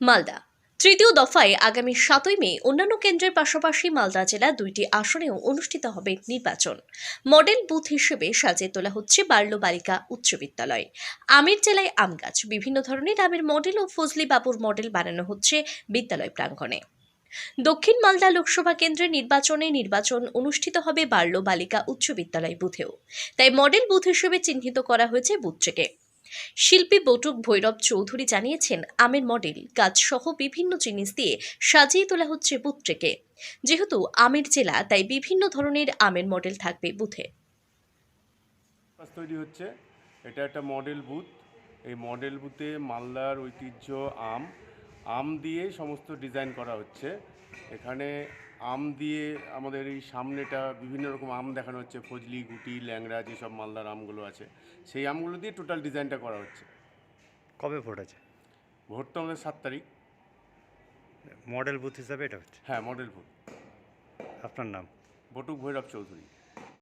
মালদা। তৃতীয় দফায় আগামী সাতই মে অন্যান্য কেন্দ্রের পাশাপাশি মালদা জেলা দুইটি আসনেও অনুষ্ঠিত হবে নির্বাচন। মডেল বুথ হিসেবে সাজিয়ে তোলা হচ্ছে বার্লো বালিকা উচ্চ বিদ্যালয়। আমির জেলায় আম গাছ, বিভিন্ন ধরনের আমের মডেল ও ফজলি বাবুর মডেল বানানো হচ্ছে বিদ্যালয় প্রাঙ্গণে। দক্ষিণ মালদা লোকসভা কেন্দ্রের নির্বাচনে নির্বাচন অনুষ্ঠিত হবে বার্লো বালিকা উচ্চ বিদ্যালয় বুথেও। তাই মডেল বুথ হিসেবে চিহ্নিত করা হয়েছে বুথটিকে শিল্পী বটুক ভৈরব চৌধুরী জানিয়েছেন, আমের মডেল গাছ সহ বিভিন্ন জিনিস দিয়ে সাজিয়ে তোলা হচ্ছে বুথটিকে যেহেতু আমের জেলা, তাই বিভিন্ন ধরনের আমের মডেল থাকবে বুথে। তৈরি হচ্ছে। এটা একটা মডেল বুথ। এই মডেল বুথে মালদার ঐতিহ্য আম আম দিয়ে সমস্ত ডিজাইন করা হচ্ছে। এখানে আম দিয়ে আমাদের এই সামনেটা বিভিন্ন রকম আম দেখানো হচ্ছে। ফজলি গুটি ল্যাংড়া যেসব মালদার আমগুলো আছে সেই আমগুলো দিয়ে টোটাল ডিজাইনটা করা হচ্ছে। কবে ভোট আছে? ভোট তো আমাদের সাত তারিখ। মডেল বুথ হিসাবে এটা হচ্ছে? হ্যাঁ মডেল বুথ আপনার নাম? বটুক ভৈরব চৌধুরী।